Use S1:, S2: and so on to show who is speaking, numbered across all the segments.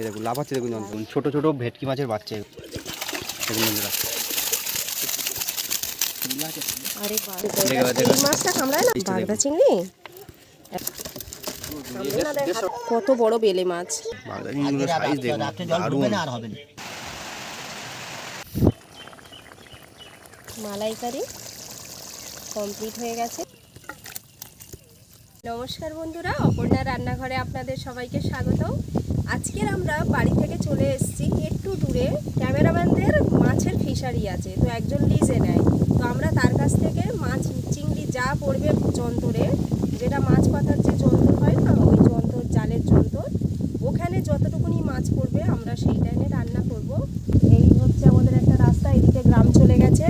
S1: এই দেখুন লাফাচ্ছে দেখুন যন্ত্র ছোট ছোট ভেটকি মাছের বাচ্চা। দেখুন বন্ধুরা।
S2: কত বড় বেলে মাছ।
S1: দেখুন
S2: মালাইকারি কমপ্লিট হয়ে গেছে। নমস্কার বন্ধুরা অপর্ণা রান্নাঘরে আপনাদের সবাইকে স্বাগত আজকের আমরা বাড়ি থেকে চলে এসেছি একটু দূরে। ক্যামেরাম্যানদের মাছের ফিশারি আছে, তো একজন লিজে নেয়। তো আমরা তার কাছ থেকে মাছ, চিংড়ি যা পড়বে যন্ত্রে, যেটা মাছ পাতার যে যন্ত্র হয় না, ওই যন্ত্র, জালের যন্ত্র, ওখানে যতটুকুনি মাছ পড়বে আমরা সেই টাইমে রান্না করব। এই হচ্ছে আমাদের একটা রাস্তা এইদিকে গ্রাম চলে গেছে।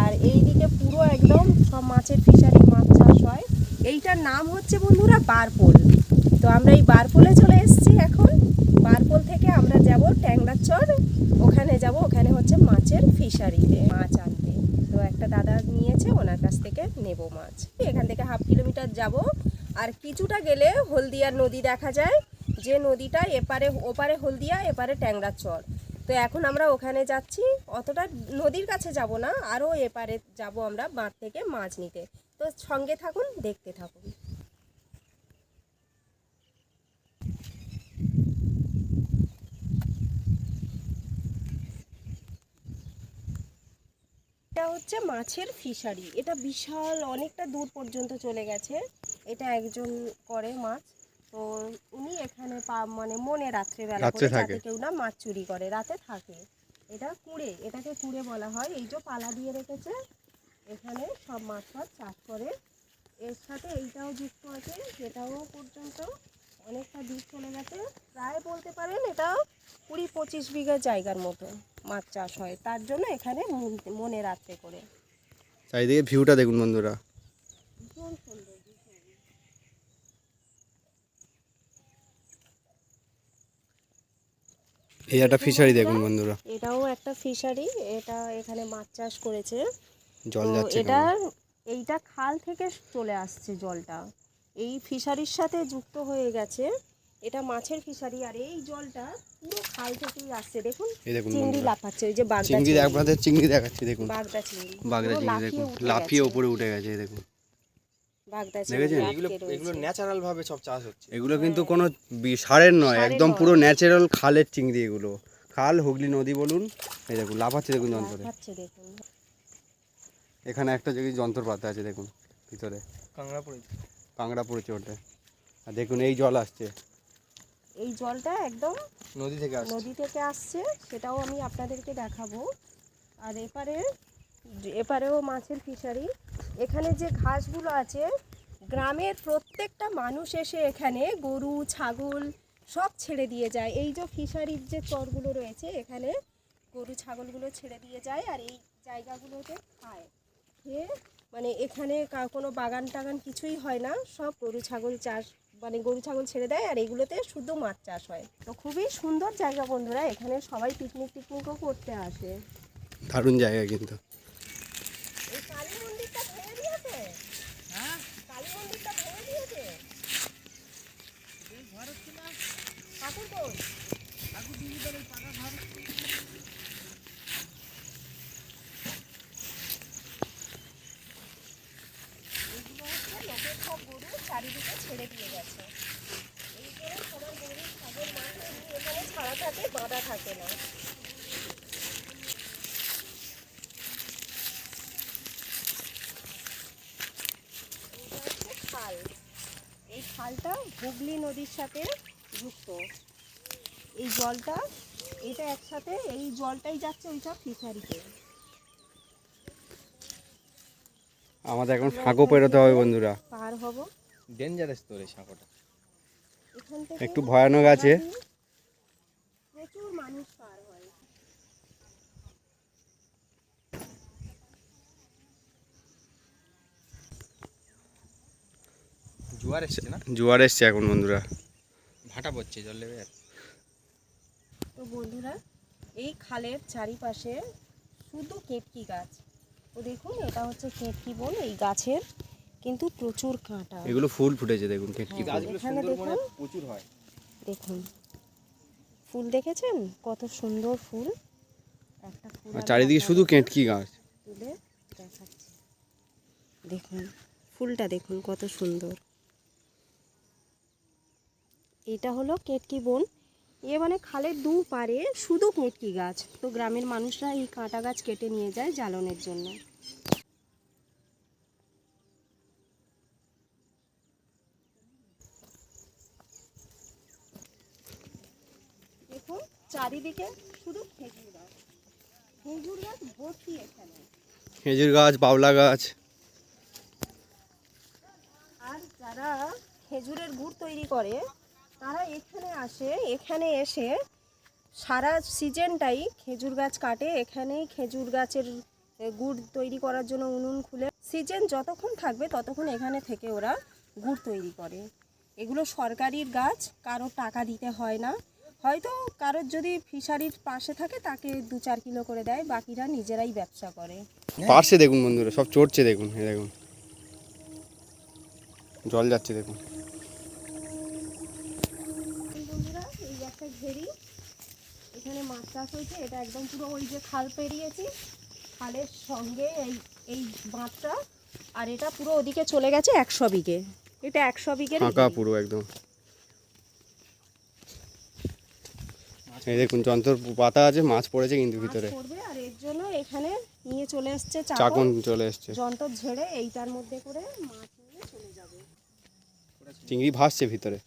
S2: আর এই দিকে পুরো একদম সব মাছের ফিশারি, মাছ চাষ হয়। এইটার নাম হচ্ছে বন্ধুরা বারপোল। তো আমরা এই বারপোলে চলে এসেছি এখন। বারপোল থেকে আমরা যাব ট্যাংরাচর, ওখানে যাব, ওখানে হচ্ছে মাছের ফিশারিতে, মাছ আনতে। তো একটা দাদা নিয়েছে, ওনার কাছ থেকে নেব মাছ। এখান থেকে হাফ কিলোমিটার যাব। আর কিছুটা গেলে হলদিয়ার নদী দেখা যায়, যে নদীটা এপারে, ওপারে হলদিয়া, এপারে ট্যাংরার চর তো এখন আমরা ওখানে যাচ্ছি। অতটা নদীর কাছে যাব না, আরও এপারে যাব আমরা বাঁধ থেকে মাছ নিতে। তো সঙ্গে থাকুন, দেখতে থাকুন। এটা হচ্ছে মাছের ফিশারি। এটা বিশাল অনেকটা দূর পর্যন্ত চলে গেছে। এটা একজন করে মাছ। তো উনি এখানে পা মানে মনে রাত্রেবেলা
S1: রাত্রে
S2: করে
S1: থাকে।
S2: কেউ না মাছ চুরি করে রাতে থাকে। এটা কুড়ে এটাকে কুড়ে বলা হয়। এই যে পালা দিয়ে রেখেছে এখানে সব মাছ ফাছ চাষ করে। এর সাথে এইটাও যুক্ত আছে যেটাও পর্যন্ত অনেকটা দূর চলে গেছে। প্রায় বলতে পারেন এটা কুড়ি পঁচিশ বিঘা জায়গার মতো। মাছ চাষ হয়। তার জন্য এখানে মনে রাত্রে করে।
S1: চারিদিকে ভিউটা দেখুন বন্ধুরা। এই একটা ফিশারি দেখুন বন্ধুরা।
S2: এটাও একটা ফিশারি এটা এখানে মাছ চাষ করেছে।
S1: জল যাচ্ছে
S2: এটা এইটা খাল থেকে চলে আসছে জলটা। এই ফিশারির সাথে যুক্ত হয়ে গেছে। এটা মাছের ফিশারি আর এই জলটা পুরো খাল থেকেই আসছে। দেখুন চিংড়ি লাফাচ্ছে ওই যে বাগদা
S1: চিংড়ি
S2: চিংড়ি।
S1: আপনাদের চিংড়ি দেখাচ্ছি দেখুন।
S2: বাগদা চিংড়ি।
S1: বাগদা চিংড়ি দেখুন।
S2: উঠে
S1: লাফিয়ে
S2: গেছে।
S1: উপরে উঠে গেছে এই দেখুন।
S2: বাগদা? চিংড়ি
S3: এগুলো এগুলো ন্যাচারাল ভাবে সব চাষ হচ্ছে।
S1: এগুলো কিন্তু কোনো বি- সারের নয় একদম পুরো ন্যাচারাল খালের চিংড়ি এগুলো। খাল হুগলি নদী বলুন এই দেখুন লাফাচ্ছে দেখুন যন্ত্রে
S2: লাফাচ্ছে দেখুন।
S1: এখানে একটা যদি যন্ত্রপাতি আছে দেখুন ভিতরে।
S3: কাংড়া পড়ে
S1: কাংড়া পড়েছে ওটা। আর দেখুন এই জল আসছে।
S2: এই জলটা একদম
S3: নদী থেকে আসছে।
S2: নদী থেকে আসছে সেটাও আমি আপনাদেরকে দেখাবো। আর এপারে এপারেও মাছের ফিশারি। এখানে যে ঘাসগুলো আছে গ্রামের প্রত্যেকটা মানুষ এসে এখানে গরু ছাগল সব ছেড়ে দিয়ে যায়। এই যে ফিশারির যে চরগুলো রয়েছে এখানে গরু ছাগলগুলো ছেড়ে দিয়ে যায় আর এই জায়গাগুলোতে খায়। খেয়ে মানে এখানে কোনো বাগান টাগান কিছুই হয় না সব গরু ছাগল চাষ মানে গরু ছাগল ছেড়ে দেয় আর এগুলোতে শুধু মাছ চাষ হয়। তো খুবই সুন্দর জায়গা বন্ধুরা এখানে সবাই পিকনিক টিকনিকও করতে আসে।
S1: দারুণ জায়গা কিন্তু।
S2: এই কালী মন্দিরটা ভেঙে দিয়েছে হ্যাঁ কালী মন্দিরটা ভেঙে দিয়েছে ঠাকুর কই? এগুলো হচ্ছে লোকের সব গরু চারিদিকে ছেড়ে দিয়ে গেছে। এই করে সবার গরু ছাগল মাছ এখানে ছাড়া থাকে বাঁধা থাকে না। খাল। এই খালটা হুগলি নদীর সাথে যুক্ত। এই জলটা এটা একসাথে এই জলটাই যাচ্ছে ওই সব ফিশারিতে।
S1: আমাদের এখন সাঁকো পেরোতে হবে বন্ধুরা।
S2: পার হব।
S3: ডেঞ্জারাস তো রে সাঁকোটা।
S1: একটু ভয়ানক আছে।
S2: প্রচুর মানুষ পার হয়।
S3: জোয়ার এসছে না?
S1: জোয়ার এসছে এখন বন্ধুরা।
S3: ভাটা পড়ছে জল আর
S2: তো বন্ধুরা এই খালের চারিপাশে শুধু কেটকি গাছ। তো দেখুন এটা হচ্ছে কেটকি বন এই গাছের কিন্তু প্রচুর কাঁটা।
S1: এগুলো ফুল ফুটেছে দেখুন কেটকি
S2: হ্যাঁ। এখানে দেখুন।
S3: প্রচুর হয়।
S2: দেখুন। ফুল দেখেছেন? কত সুন্দর ফুল। একটা ফুল
S1: চারিদিকে শুধু কেটকি গাছ।
S2: তুলে দেখাচ্ছি। দেখুন ফুলটা দেখুন কত সুন্দর। এটা হলো কেটকি বন। এ মানে খালের দু পারে শুধু কেটকি গাছ। তো গ্রামের মানুষরা এই কাঁটা গাছ কেটে নিয়ে যায় জ্বালনের জন্য দেখুন চারিদিকে শুধু খেজুর গাছ। খেজুর গাছ ভর্তি এখানে।
S1: খেজুর গাছ বাবলা গাছ।
S2: আর যারা খেজুরের গুড় তৈরি করে তারা এখানে আসে এখানে এসে সারা সিজনটাই খেজুর গাছ কাটে। এখানেই খেজুর গাছের গুড় তৈরি করার জন্য উনুন খুলে সিজন যতক্ষণ থাকবে ততক্ষণ এখানে থেকে ওরা গুড় তৈরি করে। এগুলো সরকারির গাছ কারও টাকা দিতে হয় না। হয়তো কারোর যদি ফিশারির পাশে থাকে তাকে দু চার কিলো করে দেয় বাকিরা নিজেরাই ব্যবসা করে।
S1: পারছে দেখুন বন্ধুরা সব চড়ছে দেখুন এই দেখুন। জল যাচ্ছে দেখুন।
S2: বন্ধুরা এই একটা ঘেরি। এখানে মাছ চাষ হয়েছে এটা একদম পুরো ওই যে খাল পেরিয়েছি। খালের সঙ্গে এই এই বাঁধটা আর এটা পুরো ওদিকে চলে গেছে একশো বিঘে। এটা একশো বিঘের
S1: ফাঁকা পুরো একদম। এই দেখুন যন্ত্র পাতা আছে মাছ পড়েছে কিন্তু ভিতরে।
S2: করবে আর এর জন্য এখানে নিয়ে চলে এসছে
S1: চাকন চলে এসছে।
S2: যন্ত্র ঝেড়ে এইটার মধ্যে করে মাছ নিয়ে চলে যাবে।
S1: চিংড়ি ভাসছে ভিতরে।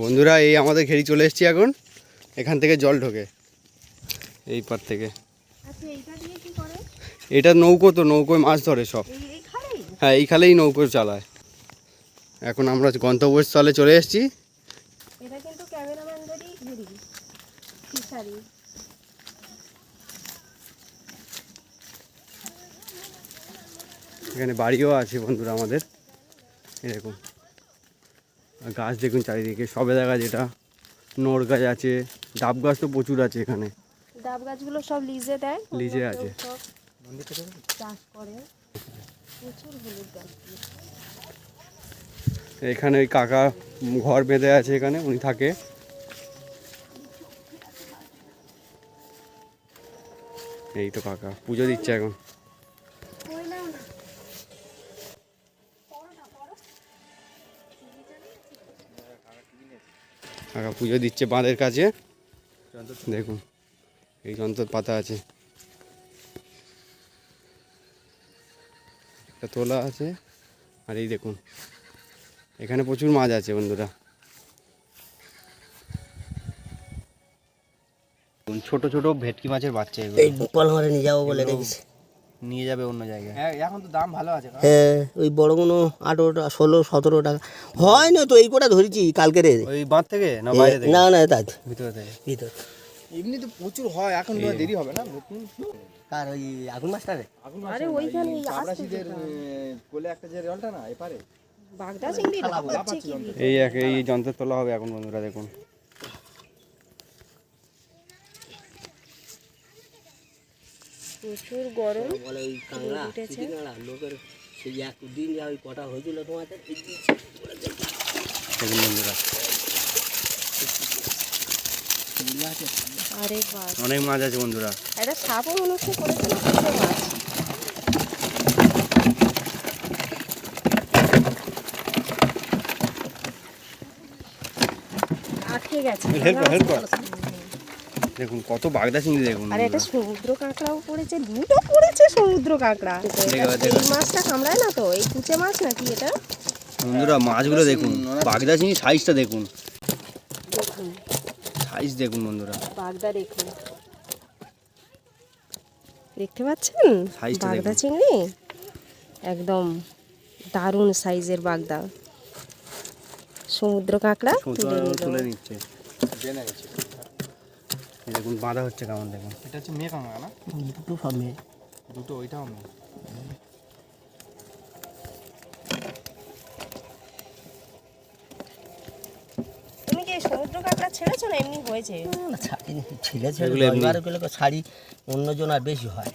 S1: বন্ধুরা এই আমাদের ঘেরি চলে এসেছি এখন। এখান থেকে জল ঢোকে এই পার থেকে।
S2: আচ্ছা
S1: এটা নৌকো তো নৌকোয় মাছ ধরে সব। হ্যাঁ এই খালেই নৌকো চালায়। এখন আমরা গন্তব্যস্থলে চলে এসেছি
S2: এটা কিন্তু ক্যামেরাম্যানদেরই ঘেরি ফিশারি
S1: এখানে বাড়িও আছে বন্ধুরা আমাদের। এরকম। আর গাছ দেখুন চারিদিকে সবেদা গাছ এটা নোর গাছ আছে ডাব গাছ তো প্রচুর আছে এখানে।
S2: ডাব গাছগুলো সব লিজে দেয়
S1: লিজে আছে।
S2: চাষ করে। প্রচুর হলুদ গাছ।
S1: এখানে ওই কাকা ঘর বেঁধে আছে এখানে উনি থাকে। এই তো কাকা, পুজো দিচ্ছে এখন। কাকা পুজো দিচ্ছে বাঁধের কাছে। দেখুন, এই যন্ত্র পাতা আছে। একটা তোলা আছে, আর এই দেখুন, এখানে প্রচুর মাছ আছে বন্ধুরা। ছোট ছোট ভেটকি মাছের বাচ্চা এগুলো।
S4: এই পলমারে নিয়ে যাব বলে রেখেছি
S1: নিয়ে যাবে অন্য জায়গায়।
S3: হ্যাঁ এখন তো দাম ভালো আছে
S4: হ্যাঁ ওই বড়গুলো আঠেরো টাকা ষোলো সতেরো টাকা। হয় না তো এই কটা ধরেছি কালকে রে
S1: ওই বাঁধ থেকে না বাইরে থেকে?
S4: না না তা
S1: ভিতরে থেকে।
S4: ভিতর।
S3: এমনি তো প্রচুর হয় এখন তো দেরি হবে না নতুন।
S4: কার ওই আগুন মাছটা রে
S3: আগুন
S2: আরে ওইখানে এই আস্তে
S3: চাপড়াশিদের কোলে একটা যে রেলটা না এপারে।
S2: বাগদা চিংড়ি
S1: এই এক এই যন্ত্র তোলা হবে এখন বন্ধুরা দেখুন।
S2: প্রচুর গরম।
S4: বলে ওই কাঁকড়া
S2: উঠেছে।
S4: লোকের সেই একদিন যা ওই কটা হয়েছিল তোমাদের এই যে
S1: দেখুন বন্ধুরা।
S2: আরে বাস
S1: অনেক মাছ আছে বন্ধুরা।
S2: একটা সাপও মনে হচ্ছে মাছ? আটকে গেছে।
S1: হেল্প হেল্প দেখুন কত বাগদা চিংড়ি দেখুন
S2: আর
S1: বন্ধুরা।
S2: সমুদ্র কাঁকড়াও পড়েছে দুটো পড়েছে সমুদ্র কাঁকড়া। এই মাছটা কামড়ায় না তো? এই কুচে মাছ নাকি এটা?
S1: বন্ধুরা মাছগুলো দেখুন বাগদা চিংড়ি সাইজটা দেখুন।
S2: দেখুন।
S1: সাইজ দেখুন বন্ধুরা।
S2: বাগদা দেখুন। দেখতে পাচ্ছেন?
S1: সাইজটা
S2: বাগদা চিংড়ি? একদম দারুণ সাইজের বাগদা। সমুদ্র কাঁকড়া তুলে
S1: নিচ্ছে
S3: জেনে গেছে
S1: এই দেখুন বাঁধা হচ্ছে কেমন দেখুন।
S3: এটা হচ্ছে মেয়ে কাঁকড়া না?
S4: দুটো সব মেয়ে।
S3: দুটো ওইটাও মেয়ে।
S2: তুমি কি সমুদ্র কাঁকড়া ছেড়েছো না এমনি হয়েছে?
S4: ছাড়িনি। দশবার ছাড়ি অন্যজন আর বেশি হয়।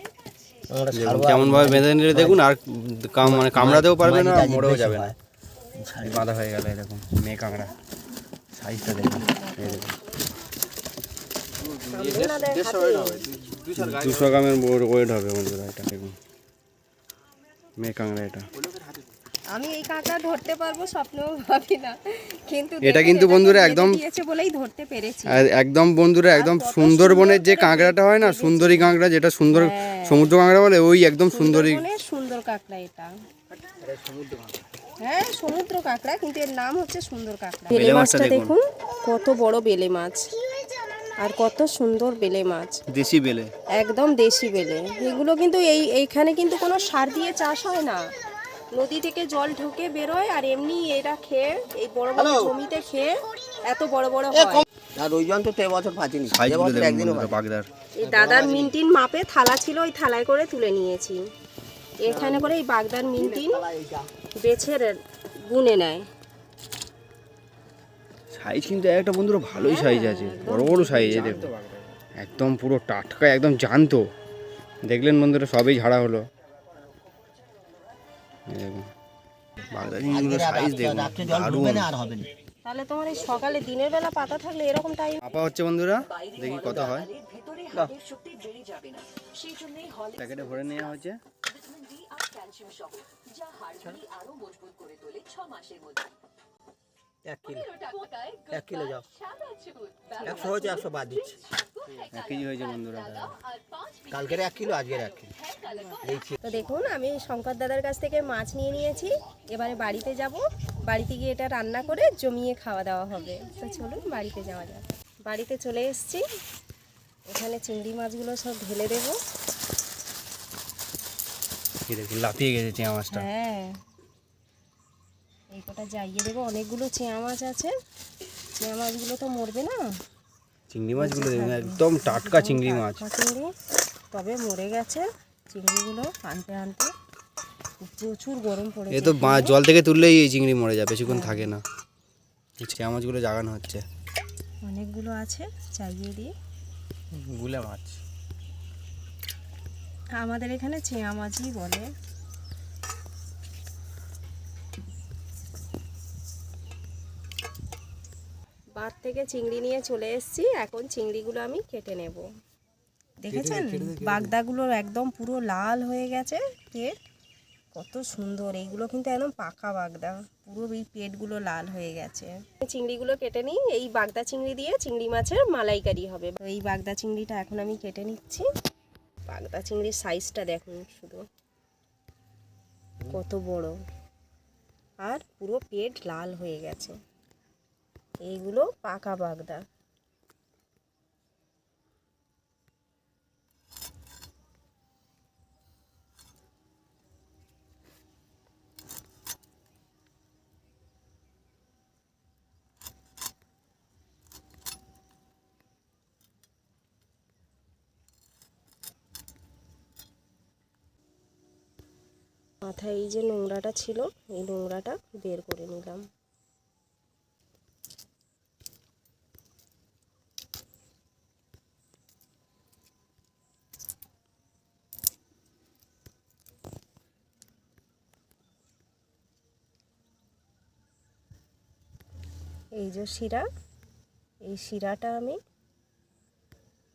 S4: আমরা
S1: দেখুন
S4: ছাড়বো
S1: কেমন ভাবে বেঁধে নিলে দেখুন আর কাম- মানে কামড়াতেও পারবে না মরেও যাবে না। বাঁধা হয়ে গেল এই দেখুন মেয়ে কাঁকড়া। সাইজটা দেখুন এই দুশো গ্রামের ওয়েট হবে বন্ধুরা এটা দেখুন। মেয়ে কাঁকড়া এটা।
S2: আমি এই কাঁকড়া ধরতে পারব স্বপ্নেও ভাবি না। কিন্তু
S1: এটা কিন্তু বন্ধুরা একদম-
S2: বলেই ধরতে পেরেছি।
S1: একদম বন্ধুরা একদম সুন্দরবনের যে কাঁকড়াটা হয় না সুন্দরী কাঁকড়া যেটা সুন্দর
S2: হ্যাঁ।
S1: সমুদ্র কাঁকড়া বলে ওই একদম সুন্দরী।
S2: সুন্দর কাঁকড়া এটা। হ্যাঁ সমুদ্র কাঁকড়া কিন্তু এর নাম হচ্ছে সুন্দর কাঁকড়া। বেলে
S1: মাছটা। দেখুন
S2: কত বড় বেলে মাছ। আর কত সুন্দর বেলে মাছ।
S1: দেশি বেলে।
S2: একদম দেশি বেলে। এগুলো কিন্তু এই এইখানে কিন্তু কোনো সার দিয়ে চাষ হয় না। নদী থেকে জল ঢুকে বেরোয় আর এমনি এরা খেয়ে এই বড় বড় জমিতে খেয়ে এত বড় বড় হয়।
S4: আর ওই জন তো তে বছর পাচিনি
S1: সাইজগুলো
S4: এবছর
S1: দেখুন
S4: একদিনও
S1: বাগদার।
S2: এই দাদার মিনটিন মাপে থালা ছিল ওই থালায় করে তুলে নিয়েছি। এখানে করে এই বাগদার মিনটিন বেছে গুনে নেয়।
S1: সাইজ কিন্তু একটা বন্ধুরা ভালোই সাইজ আছে বড় বড় সাইজ এই দেখুন একদম পুরো টাটকা একদম জানতো দেখলেন বন্ধুরা সবই ঝাড়া হলো। এই দেখুন বাগদা চিংড়িগুলোর সাইজ দেখুন দারুণ।
S4: আর হবে না।
S2: তাহলে তোমার এই সকালে দিনের বেলা পাতা থাকলে এরকম টাইম
S1: আপা হচ্ছে বন্ধুরা দেখি কত হয়। প্যাকেটে ভরে নেওয়া হচ্ছে
S4: এক কিলো এক কিলো যাও একশো হয়েছে একশো বাদ দিচ্ছে
S1: এক কেজি হয়েছে বন্ধুরা
S4: কালকের এক কিলো আজকের এক কিলো এই
S2: তো দেখুন আমি শঙ্কর দাদার কাছ থেকে মাছ নিয়ে নিয়েছি। এবারে বাড়িতে যাব। বাড়িতে গিয়ে এটা রান্না করে জমিয়ে খাওয়া দাওয়া হবে। তো চলুন বাড়িতে যাওয়া যাক। বাড়িতে চলে এসেছি। এখানে চিংড়ি মাছগুলো সব ঢেলে দেবো।
S1: এই দেখুন লাফিয়ে গেছে চেয়া মাছটা।
S2: হ্যাঁ। এই কটা যাইয়ে দেবো। অনেকগুলো চেয়া মাছ আছে। চেয়া মাছগুলো তো মরবে না?
S1: চিংড়ি মাছগুলো একদম টাটকা চিংড়ি মাছ।
S2: চিংড়ি তবে মরে গেছে। চিংড়িগুলো আনতে আনতে প্রচুর গরম
S1: পড়ে
S2: এ
S1: তো জল থেকে তুললেই এই চিংড়ি মরে যায় বেশিক্ষণ থাকে না। এই চেয়া মাছগুলো জাগানো হচ্ছে।
S2: অনেকগুলো আছে চাইয়ে দিয়ে
S3: গুলে মাছ।
S2: আমাদের এখানে চেয়া মাছই বলে। বাদ থেকে চিংড়ি নিয়ে চলে এসেছি। এখন চিংড়িগুলো আমি কেটে নেব। দেখেছেন? বাগদাগুলোর একদম পুরো লাল হয়ে গেছে। পেট কত সুন্দর। এইগুলো কিন্তু একদম পাকা বাগদা। পুরো এই পেটগুলো লাল হয়ে গেছে। চিংড়িগুলো কেটে নিই। এই বাগদা চিংড়ি দিয়ে চিংড়ি মাছের মালাইকারি হবে। তো এই বাগদা চিংড়িটা এখন আমি কেটে নিচ্ছি। বাগদা চিংড়ির সাইজটা দেখুন শুধু। কত বড়। আর পুরো পেট লাল হয়ে গেছে। এইগুলো পাকা বাগদা। মাথায় এই যে নোংরাটা ছিল এই নোংরাটা বের করে নিলাম। যে শিরা, এই শিরাটা আমি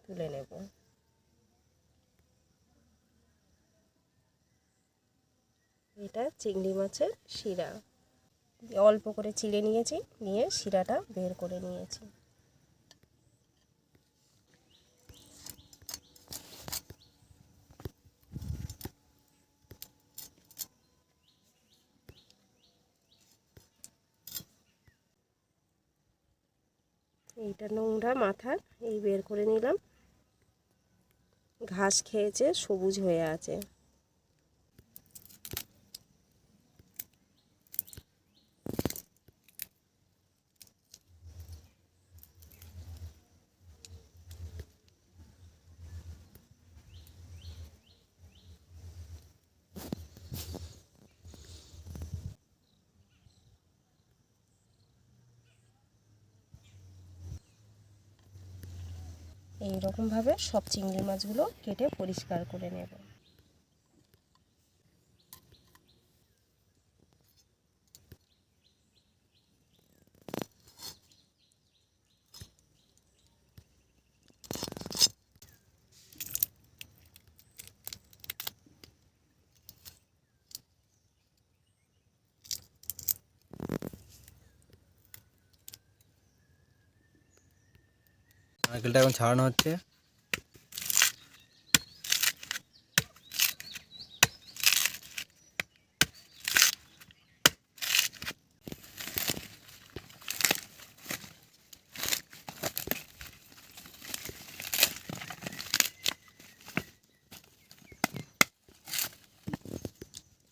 S2: তুলে নেব। এটা চিংড়ি মাছের শিরা। অল্প করে চিড়ে নিয়েছি, নিয়ে শিরাটা বের করে নিয়েছি। এইটা নোংরা মাথা এই বের করে নিলাম। ঘাস খেয়েছে সবুজ হয়ে আছে। এই রকমভাবে সব চিংড়ি মাছগুলো কেটে পরিষ্কার করে নেব।
S3: নারকেলটা এখন ছাড়ানো হচ্ছে।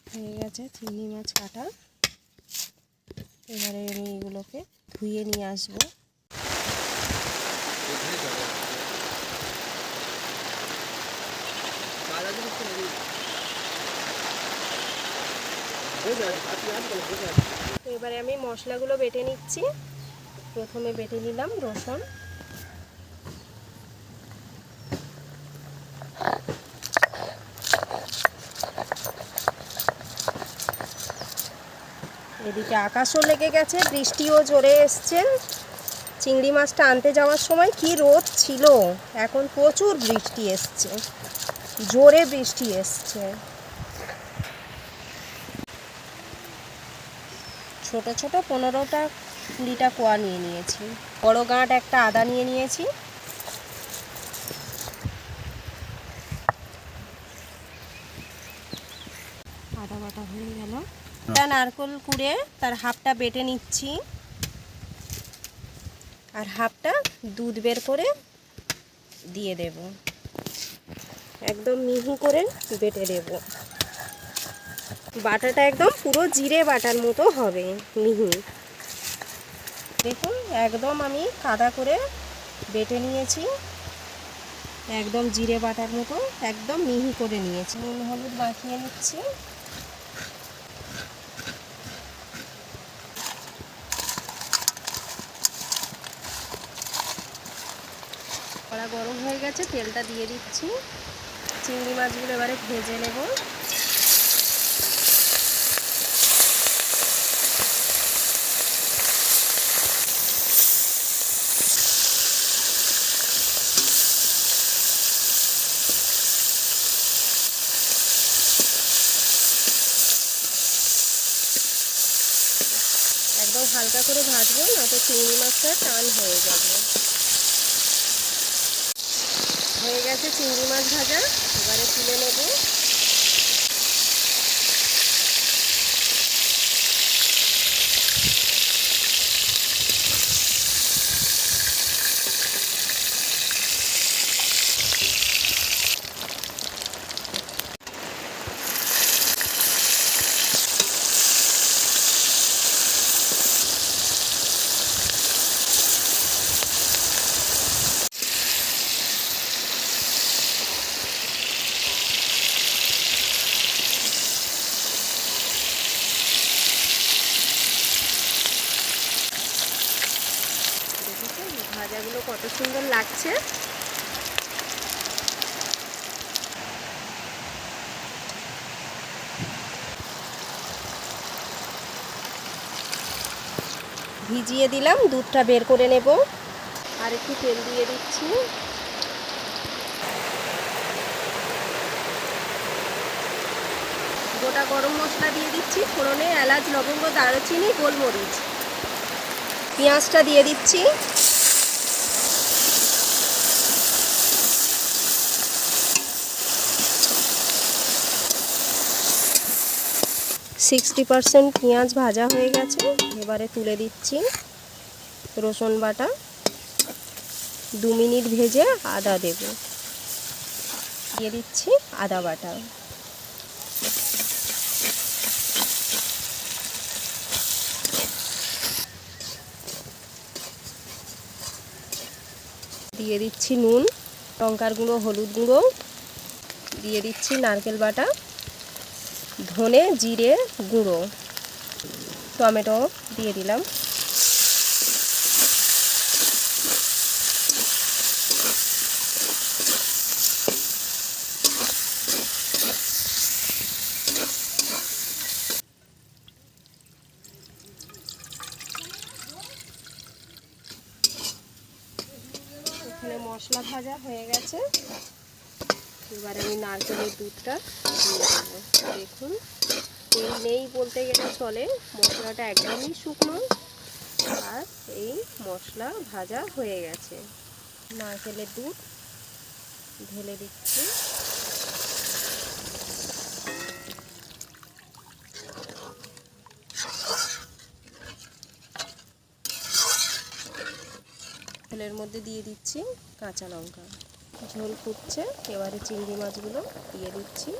S2: হয়ে গেছে চিংড়ি মাছ কাটা। এবারে আমি এগুলোকে ধুয়ে নিয়ে আসব। তো এবারে আমি মশলাগুলো বেটে নিচ্ছি। প্রথমে বেটে নিলাম রসুন। এদিকে আকাশও লেগে গেছে, বৃষ্টিও জোরে এসছে। চিংড়ি মাছটা আনতে যাওয়ার সময় কি রোদ ছিল? এখন প্রচুর বৃষ্টি এসছে। জোরে বৃষ্টি এসছে। ছোট ছোট পনেরোটা কুড়িটা কোয়া নিয়ে নিয়েছি। বড় গাঁট একটা আদা নিয়ে নিয়েছি। আদা বাটা হয়ে গেল। একটা নারকোল কুড়ে তার হাফটা বেটে নিচ্ছি। আর হাফটা দুধ বের করে দিয়ে দেব। একদম মিহি করে বেটে দেব। বাটাটা একদম পুরো জিরে বাটার মতো হবে, মিহি। দেখুন, একদম আমি কাদা করে বেটে নিয়েছি। একদম জিরে বাটার মতো, একদম মিহি করে নিয়েছি। নুন, হলুদ মাখিয়ে নিচ্ছি। কড়া গরম হয়ে গেছে, তেলটা দিয়ে দিচ্ছি। চিংড়ি মাছগুলো এবারে ভেজে নেব একদম হালকা করে ভাজবো না তো চিংড়ি মাছটা টান হয়ে যাবে। হয়ে গেছে চিংড়ি মাছ ভাজা, এবারে তুলে নেব দেখেছেন ভাজাগুলো কত সুন্দর লাগছে। ভিজিয়ে দিলাম, দুধটা বের করে নেব। আর একটু তেল দিয়ে দিচ্ছি। গোটা গরম মশলা দিয়ে দিচ্ছি, ফোড়নে এলাচ, লবঙ্গ, দারুচিনি, গোলমরিচ। পেঁয়াজটা দিয়ে দিচ্ছি। সিক্সটি পারসেন্ট পেঁয়াজ ভাজা হয়ে গেছে। এবারে তুলে দিচ্ছি রসুন বাটা। দু মিনিট ভেজে আদা দেব। দিয়ে দিচ্ছি আদা বাটা। দিয়ে দিচ্ছি নুন, লঙ্কার গুঁড়ো, হলুদ গুঁড়ো। দিয়ে দিচ্ছি নারকেল বাটা। ধনে জিরে গুঁড়ো। টমেটো দিয়ে দিলাম। এখানে মশলা ভাজা হয়ে গেছে। এবার আমি নারকেলের দুধটা দিয়ে দেখুন, তেল নেই বলতে গেলে চলে, মশলাটা একদমই শুকনো, আর এই মশলা ভাজা হয়ে গেছে। নারকেলের দুধ ঢেলে দিচ্ছি। তেলের মধ্যে দিয়ে দিচ্ছি কাঁচা লঙ্কা। ঝোল ফুটছে। এবারে চিংড়ি মাছগুলো দিয়ে দিচ্ছি।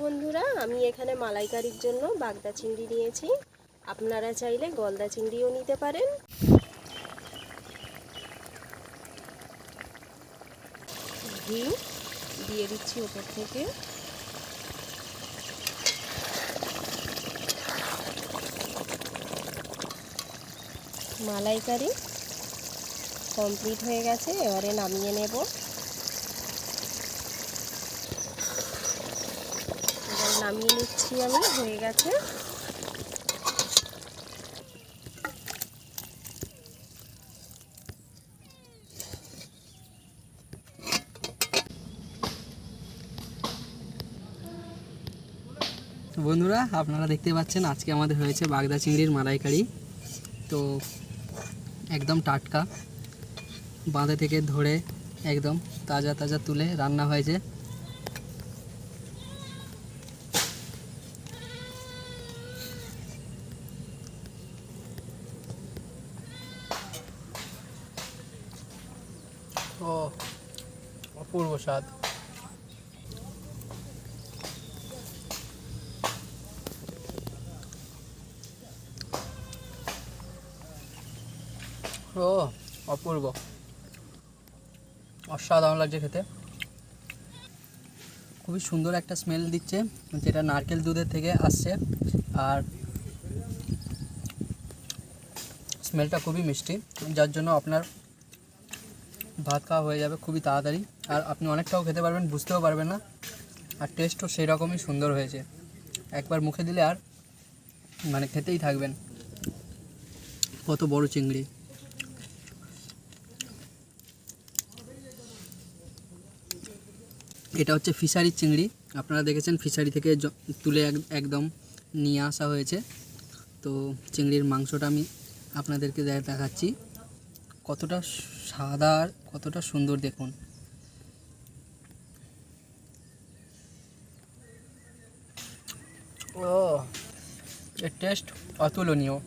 S2: বন্ধুরা, আমি এখানে মালাইকারির জন্য বাগদা চিংড়ি নিয়েছি। আপনারা চাইলে গলদা চিংড়িও নিতে পারেন। ঘি দিয়ে দিচ্ছি উপর থেকে। মালাইকারি কমপ্লিট হয়ে গেছে, এবারে নামিয়ে নেব। এবার নামিয়ে নিচ্ছি আমি, হয়ে গেছে।
S3: বন্ধুরা, আপনারা দেখতে পাচ্ছেন আজকে আমাদের হয়েছে বাগদা চিংড়ির মালাইকারি। তো একদম টাটকা। বাঁধে থেকে ধরে একদম তাজা তাজা তুলে রান্না হয়েছে। ও অপূর্ব স্বাদ ও অপূর্ব অসাধারণ লাগছে খেতে। খুবই সুন্দর একটা স্মেল দিচ্ছে। যেটা নারকেল দুধের থেকে আসছে। আর স্মেলটা খুবই মিষ্টি। যার জন্য আপনার ভাত খাওয়া হয়ে যাবে খুবই তাড়াতাড়ি। আর আপনি অনেকটাও খেতে পারবেন, বুঝতেও পারবেন না। আর টেস্টও সেই রকমই সুন্দর হয়েছে। একবার মুখে দিলে আর মানে খেতেই থাকবেন। কত বড় চিংড়ি। এটা হচ্ছে ফিশারির চিংড়ি। আপনারা দেখেছেন ফিশারি থেকে তুলে এক- একদম নিয়ে আসা হয়েছে। তো চিংড়ির মাংসটা আমি আপনাদেরকে দেখাচ্ছি। কতটা সাদা আর কতটা সুন্দর দেখুন। ও, এর টেস্ট অতুলনীয়।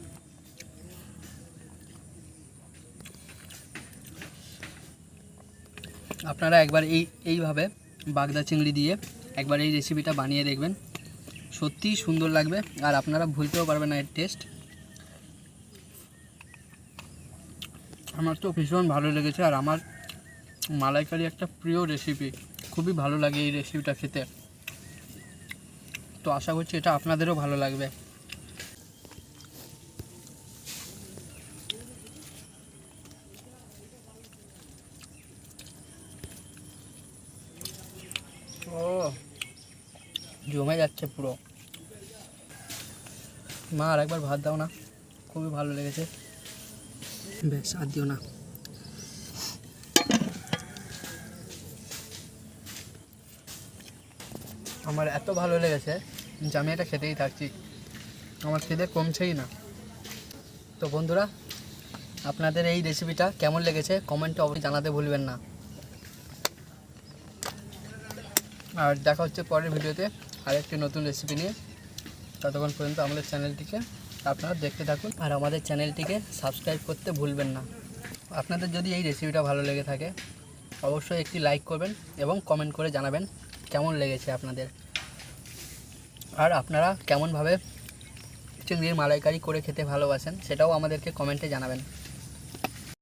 S3: আপনারা একবার এই এইভাবে বাগদা চিংড়ি দিয়ে একবার এই রেসিপিটা বানিয়ে দেখবেন। সত্যিই সুন্দর লাগবে আর আপনারা ভুলতেও পারবেন না এর টেস্ট আমার তো ভীষণ ভালো লেগেছে আর আমার মালাইকারি একটা প্রিয় রেসিপি খুবই ভালো লাগে এই রেসিপিটা খেতে। তো আশা করছি এটা আপনাদেরও ভালো লাগবে ও জমে যাচ্ছে পুরো মা আর একবার ভাত দাও না। খুবই ভালো লেগেছে। বেশ আর দিও না। আমার এত ভালো লেগেছে যে আমি এটা খেতেই থাকছি। আমার খেতে কমছেই না। তো বন্ধুরা আপনাদের এই রেসিপিটা কেমন লেগেছে কমেন্টে অবশ্যই জানাতে ভুলবেন না। আর দেখা হচ্ছে পরের ভিডিওতে আরেকটি নতুন রেসিপি নিয়ে। ততক্ষণ পর্যন্ত আমাদের চ্যানেলটিকে আপনারা দেখতে থাকুন আর আমাদের চ্যানেলটিকে সাবস্ক্রাইব করতে ভুলবেন না। আপনাদের যদি এই রেসিপিটা ভালো লেগে থাকে, অবশ্যই একটি লাইক করবেন এবং কমেন্ট করে জানাবেন কেমন লেগেছে আপনাদের। আর আপনারা কেমনভাবে চিংড়ির মালাইকারি করে খেতে ভালোবাসেন, সেটাও আমাদেরকে কমেন্টে জানাবেন।